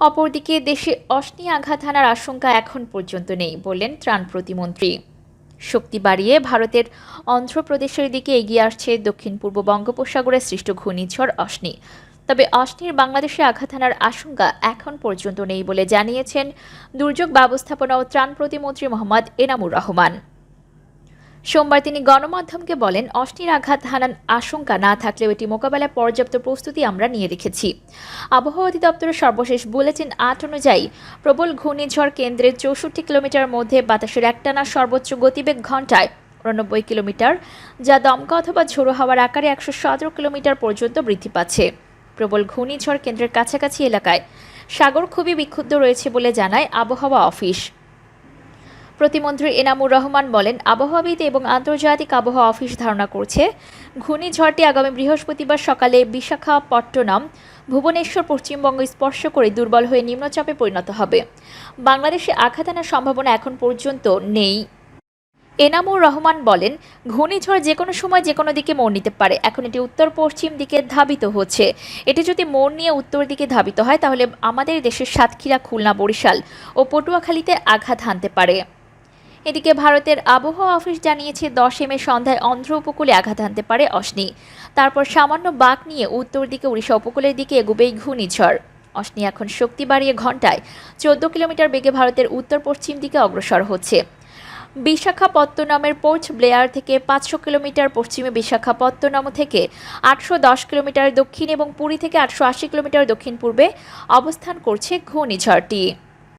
অপরদিকে দেশে অশ্নি আঘাত হানার আশঙ্কা এখন পর্যন্ত নেই বললেন ত্রাণ প্রতিমন্ত্রী। শক্তি বাড়িয়ে ভারতের অন্ধ্রপ্রদেশের দিকে এগিয়ে আসছে দক্ষিণ পূর্ব বঙ্গোপসাগরে সৃষ্ট ঘূর্ণিঝড় অশ্নি। তবে অশ্নির বাংলাদেশে আঘাত হানার আশঙ্কা এখন পর্যন্ত নেই বলে জানিয়েছেন দুর্যোগ ব্যবস্থাপনা ও ত্রাণ প্রতিমন্ত্রী মোহাম্মদ এনামুর রহমান। সোমবার তিনি গণমাধ্যমকে বলেন অস্টির আঘাত হানার আশঙ্কা না থাকলেও এটি মোকাবেলায় পর্যাপ্ত প্রস্তুতি আমরা নিয়ে রেখেছি। আবহাওয়া অধিদপ্তরের সর্বশেষ বুলেটিন আট অনুযায়ী প্রবল ঘূর্ণিঝড় কেন্দ্রের চৌষট্টি কিলোমিটার মধ্যে বাতাসের একটানা সর্বোচ্চ গতিবেগ ঘন্টায় উননব্বই কিলোমিটার, যা দমকা অথবা ঝোড়ো হাওয়ার আকারে একশো সতেরো কিলোমিটার পর্যন্ত বৃদ্ধি পাচ্ছে। প্রবল ঘূর্ণিঝড় কেন্দ্রের কাছাকাছি এলাকায় সাগর খুবই বিক্ষুব্ধ রয়েছে বলে জানায় আবহাওয়া অফিস। প্রতিমন্ত্রী এনামুর রহমান বলেন, আবহাওয়াবিদ এবং আন্তর্জাতিক আবহাওয়া অফিস ধারণা করছে, ঘূর্ণিঝড়টি আগামী বৃহস্পতিবার সকালে বিশাখাপট্টনম, ভুবনেশ্বর, পশ্চিমবঙ্গ স্পর্শ করে দুর্বল হয়ে নিম্নচাপে পরিণত হবে। বাংলাদেশে আঘাত আনার সম্ভাবনা এখন পর্যন্ত নেই। এনামুর রহমান বলেন, ঘূর্ণিঝড় যে কোনো সময় যে কোনো দিকে মোড় নিতে পারে। এখন এটি উত্তর পশ্চিম দিকে ধাবিত হচ্ছে। এটি যদি মোড় নিয়ে উত্তর দিকে ধাবিত হয়, তাহলে আমাদের দেশের সাতক্ষীরা, খুলনা, বরিশাল ও পটুয়াখালীতে আঘাত হানতে পারে। এদিকে ভারতের আবহাওয়া অফিস জানিয়েছে দশ এ সন্ধ্যায় অন্ধ্র উপকূলে আঘাত হানতে পারে অশ্নি। তারপর সামান্য বাঘ নিয়ে উত্তর দিকে উড়িষ্যা উপকূলের দিকে এগুবেই ঘূর্ণিঝড়। অশ্নি এখন শক্তি বাড়িয়ে ঘন্টায় চোদ্দ কিলোমিটার বেগে ভারতের উত্তর পশ্চিম দিকে অগ্রসর হচ্ছে। বিশাখাপত্তনমের পোর্ট ব্লেয়ার থেকে পাঁচশো কিলোমিটার পশ্চিমে বিশাখাপত্তনম থেকে আটশো দশ কিলোমিটার দক্ষিণ এবং পুরী থেকে আটশো আশি কিলোমিটার দক্ষিণ পূর্বে অবস্থান করছে ঘূর্ণিঝড়টি।